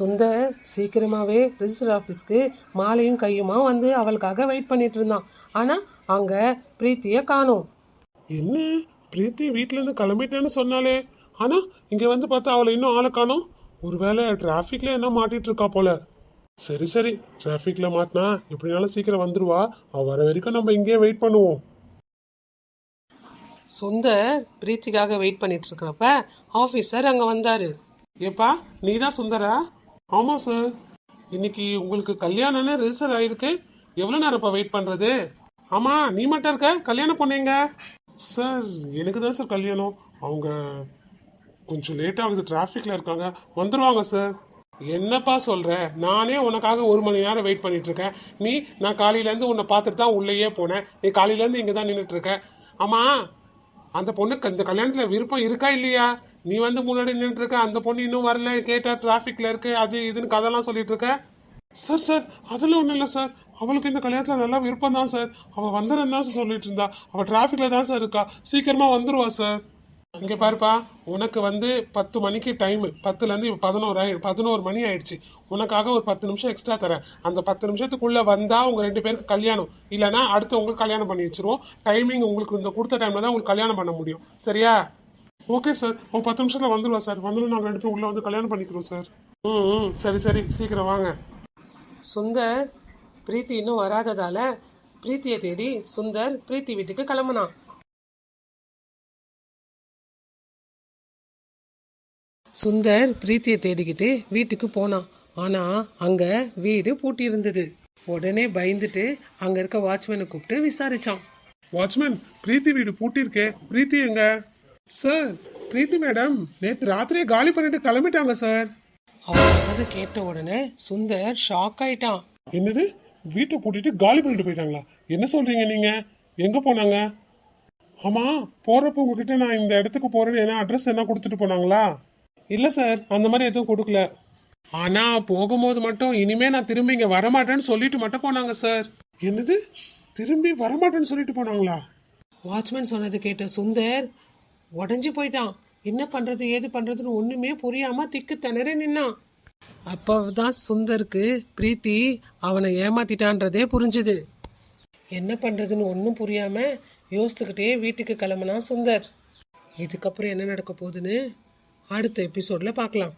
சுந்தர் சீக்கிரமாவே ரிஜிஸ்டர் ஆஃபீஸ்க்கு மாலையும் கையுமா வந்து அவளுக்காக வெயிட் பண்ணிட்டு இருந்தான். ஆனா அங்க பிரீத்திய காணோம். என்ன? பிரீத்தி வீட்ல இருந்து கிளம்பிட்டேன்னு சொன்னாலே ஆனா இங்க வந்து பார்த்தா அவளை இன்னும் ஆளை காணோம். ஒருவேளை டிராஃபிக்ல என்ன மாட்டிட்டு இருக்கா போல. சரி சரி. டிராஃபிக்ல மாட்டினா எப்படினாலும் சீக்கிரம் வந்துருவா. அவ வர வரைக்கும் நம்ம இங்கேயே வெயிட் பண்ணுவோம். சுந்தர் பிரீத்திக்காக வெயிட் பண்ணிட்டு இருக்கிறப்ப ஆஃபீஸர் அங்க வந்தாரு. ஏப்பா நீ தான் சுந்தரா? ஆமா சார் இன்னைக்கு உங்களுக்கு கல்யாணம்னு ரிஜிஸ்டர் ஆயிருக்கு. நேரம் இப்போ வெயிட் பண்ணுறது ஆமா நீ மட்டும் இருக்க. கல்யாணம் பண்ணீங்க. சார் எனக்கு தான் சார் கல்யாணம். அவங்க கொஞ்சம் லேட் ஆகுது. டிராஃபிக்கில் இருக்காங்க. வந்துடுவாங்க சார் என்னப்பா சொல்கிற நானே உனக்காக ஒரு மணி நேரம் வெயிட் பண்ணிகிட்ருக்கேன் நீ நான் காலையிலேருந்து உன்னை பார்த்துட்டு தான் உள்ளேயே போனேன். நீ காலையிலேருந்து இங்கே தான் நின்றுட்டுருக்க ஆமாம் அந்த பொண்ணுக்கு இந்த கல்யாணத்தில் விருப்பம் இருக்கா இல்லையா? நீ வந்து முன்னாடி நின்றுட்டு இருக்க அந்த பொண்ணு இன்னும் வரல கேட்டா டிராஃபிக்ல இருக்கு அது இதுன்னு கதெல்லாம் சொல்லிட்டு இருக்க சார் சார் அதெல்லாம் ஒன்றும் இல்லை சார் அவளுக்கு இந்த கல்யாணத்துல நல்லா விருப்பம் தான் சார் அவள் வந்துடும் தான் சார் சொல்லிட்டு இருந்தா. அவள் டிராஃபிக்கில் தான் சார் இருக்கா. சீக்கிரமா வந்துருவா சார் அங்கே பாருப்பா உனக்கு வந்து பத்து மணிக்கு டைம் பத்துல இருந்து பதினோரு ஆயி பதினோரு மணி ஆயிடுச்சு. உனக்காக ஒரு பத்து நிமிஷம் எக்ஸ்ட்ரா தரேன். அந்த பத்து நிமிஷத்துக்குள்ள வந்தா உங்க ரெண்டு பேருக்கு கல்யாணம். இல்லைன்னா அடுத்து உங்களுக்கு கல்யாணம் பண்ணி வச்சிருவோம். டைமிங் உங்களுக்கு இந்த கொடுத்த டைம்ல தான் உங்களுக்கு கல்யாணம் பண்ண முடியும். சரியா? ஓகே சார் ஒரு பத்து நிமிஷத்துல வந்துருவா சார் வந்துடும் நாங்கள் ரெண்டு பேரும் உள்ள வந்து கல்யாணம் பண்ணிக்கிறோம் சார் ம் ம். சரி சரி. சீக்கிரம் வாங்க. சுந்தர் பிரீத்தி இன்னும் வராததால பிரீத்தியை தேடி சுந்தர் பிரீத்தி வீட்டுக்கு கிளம்புனான். சுந்தர் பிரீத்தியை தேடிக்கிட்டு வீட்டுக்கு போனான். ஆனா அங்க வீடு பூட்டி இருந்தது உடனே பயந்துட்டு அங்க இருக்க வாட்ச்மேனை கூப்பிட்டு விசாரிச்சான். வாட்ச்மேன் பிரீத்தி வீடு பூட்டியிருக்கே. பிரீத்தி எங்க? சார் பிரீத்தி மேடம் நேத்து ராத்திரியே காலி பண்ணிட்டு கிளம்பிட்டாங்க சார் அவன் சொன்னது கேட்ட உடனே சுந்தர் ஷாக் ஆயிட்டான். என்னது? வீட்டை பூட்டிட்டு காலி பண்ணிட்டு போயிட்டாங்களா? என்ன சொல்றீங்க நீங்க? எங்க போனாங்க? ஆமா போறப்ப உங்ககிட்ட நான் இந்த இடத்துக்கு போறேன்னு என்ன அட்ரஸ் என்ன கொடுத்துட்டு போனாங்களா? இல்ல சார் அந்த மாதிரி எதுவும் கொடுக்கல. ஆனா போகும்போது மட்டும் இனிமே நான் திரும்பி இங்க வரமாட்டேன்னு சொல்லிட்டு மட்டும் போனாங்க சார் என்னது? திரும்பி வரமாட்டேன்னு சொல்லிட்டு போனாங்களா? வாட்ச்மேன் சொன்னது கேட்ட சுந்தர் உடஞ்சி போயிட்டான். என்ன பண்றது ஏது பண்றதுன்னு ஒண்ணுமே புரியாம திக்கு திணறி நின்னான். அப்பதான் சுந்தருக்கு பிரீத்தி அவனை ஏமாத்திட்டான்றதே புரிஞ்சுது. என்ன பண்றதுன்னு ஒன்றும் புரியாம யோசித்துக்கிட்டே வீட்டுக்கு கிளம்புனா சுந்தர். இதுக்கப்புறம் என்ன நடக்க போகுதுன்னு அடுத்த எபிசோட்ல பார்க்கலாம்.